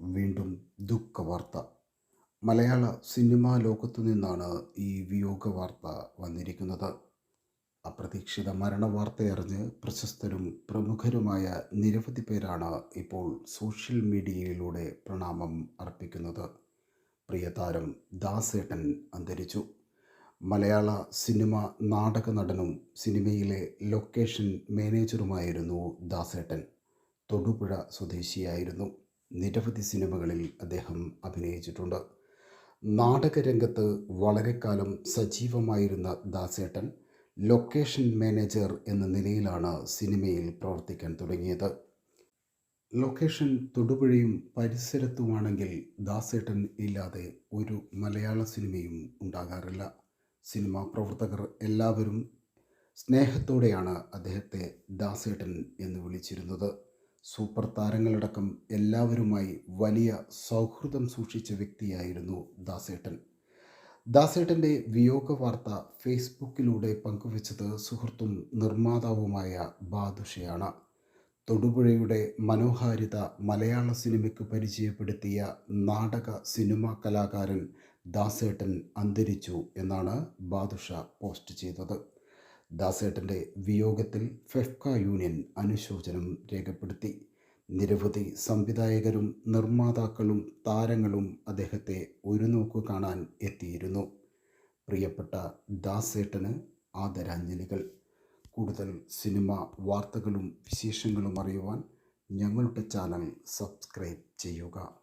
വീണ്ടും ദുഃഖവാർത്ത. മലയാള സിനിമാ ലോകത്തു നിന്നാണ് ഈ വിയോഗ വാർത്ത വന്നിരിക്കുന്നത്. അപ്രതീക്ഷിത മരണ വാർത്തയറിഞ്ഞ് പ്രശസ്തരും പ്രമുഖരുമായ നിരവധി പേരാണ് ഇപ്പോൾ സോഷ്യൽ മീഡിയയിലൂടെ പ്രണാമം അർപ്പിക്കുന്നത്. പ്രിയതാരം ദാസേട്ടൻ അന്തരിച്ചു. മലയാള സിനിമ നാടക നടനും സിനിമയിലെ ലൊക്കേഷൻ മാനേജറുമായിരുന്നു ദാസേട്ടൻ. തൊടുപുഴ സ്വദേശിയായിരുന്നു. നിരവധി സിനിമകളിൽ അദ്ദേഹം അഭിനയിച്ചിട്ടുണ്ട്. നാടകരംഗത്ത് വളരെക്കാലം കാലം സജീവമായിരുന്ന ദാസേട്ടൻ ലൊക്കേഷൻ മാനേജർ എന്ന നിലയിലാണ് സിനിമയിൽ പ്രവർത്തിക്കാൻ തുടങ്ങിയത്. ലൊക്കേഷൻ തൊടുപുഴയും പരിസരത്തുമാണെങ്കിൽ ദാസേട്ടൻ ഇല്ലാതെ ഒരു മലയാള സിനിമയും ഉണ്ടാകാറില്ല. സിനിമാ പ്രവർത്തകർ എല്ലാവരും സ്നേഹത്തോടെയാണ് അദ്ദേഹത്തെ ദാസേട്ടൻ എന്ന് വിളിച്ചിരുന്നത്. സൂപ്പർ താരങ്ങളടക്കം എല്ലാവരുമായി വലിയ സൗഹൃദം സൂക്ഷിച്ച വ്യക്തിയായിരുന്നു ദാസേട്ടൻ. ദാസേട്ടന്റെ വിയോഗ വാർത്ത ഫേസ്ബുക്കിലൂടെ പങ്കുവച്ചത് സുഹൃത്തും നിർമ്മാതാവുമായ ബാദുഷയാണ്. തൊടുപുഴയുടെ മനോഹാരിത മലയാള സിനിമയ്ക്ക് പരിചയപ്പെടുത്തിയ നാടക സിനിമാ കലാകാരൻ ദാസേട്ടൻ അന്തരിച്ചു എന്നാണ് ബാദുഷ പോസ്റ്റ് ചെയ്തത്. ദാസേട്ടന്റെ വിയോഗത്തിൽ ഫെഫ്ക യൂണിയൻ അനുശോചനം രേഖപ്പെടുത്തി. നിരവധി സംവിധായകരും നിർമ്മാതാക്കളും താരങ്ങളും അദ്ദേഹത്തെ ഒരു നോക്ക് കാണാൻ എത്തിയിരുന്നു. പ്രിയപ്പെട്ട ദാസേട്ടന് ആദരാഞ്ജലികൾ. കൂടുതൽ സിനിമ വാർത്തകളും വിശേഷങ്ങളും അറിയുവാൻ ഞങ്ങളുടെ ചാനൽ സബ്സ്ക്രൈബ് ചെയ്യുക.